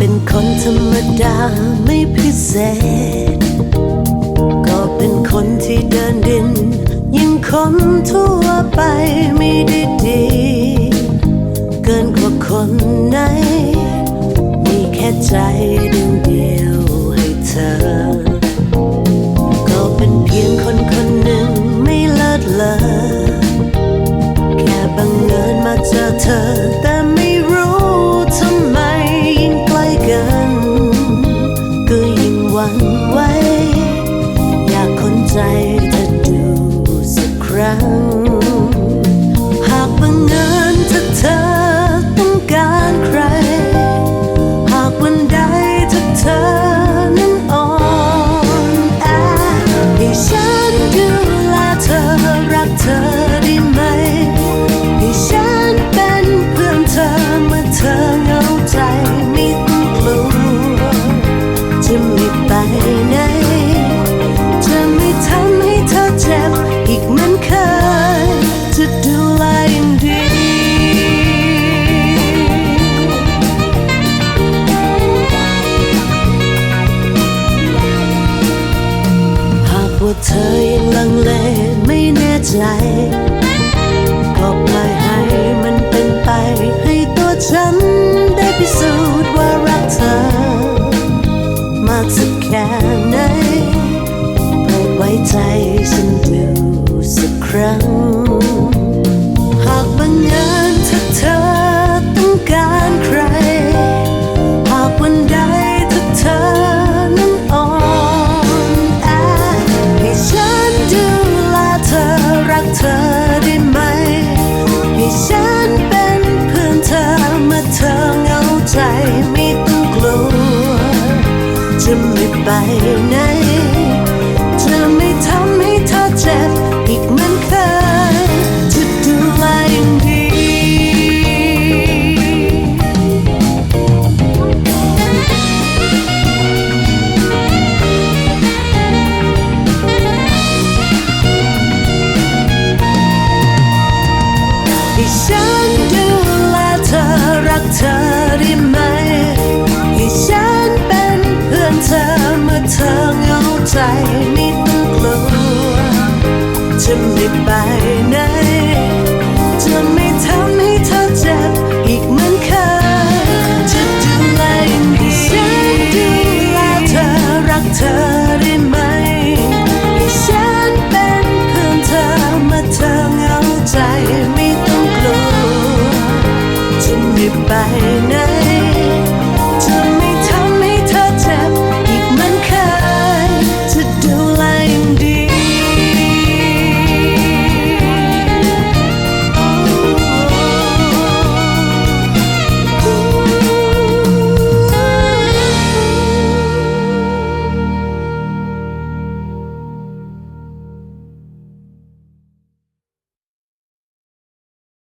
เป็นคนธรรมดาไม่พิเศษ ก็เป็นคนที่เดินดิน ยิ่งคนทั่วไปไม่ได้ดี เกินกว่าคนไหน มีแค่ใจดวงเดียวให้เธอ ก็เป็นเพียงคนคนหนึ่งไม่เลิศเลอแค่บังเอิญมาเจอเธอ ฉันดูแลเธอรักเธอ ว่าเธอยังลังเลไม่แน่ใจ ก็ปล่อยให้มันเป็นไป ให้ตัวฉันได้พิสูจน์ว่ารักเธอ มากสักแค่ไหนโปรดไว้ใจฉันดูสักครั้ง ไปไหน จะไม่ทำให้เธอเจ็บอีกเหมือนเคยจะดูแลอย่างดี ให้ฉันดูแลเธอรักเธอได้ไหม จะไม่ไปไหน จะไม่ทำให้เธอเจ็บอีกเหมือนเคยจะดูแลอย่างดีฉันดูแลเธอรักเธอได้ไหมให้ฉันเป็นเพื่อนเธอเมื่อเธอเงาใจไม่ต้องกลัวจะไม่ไปไหน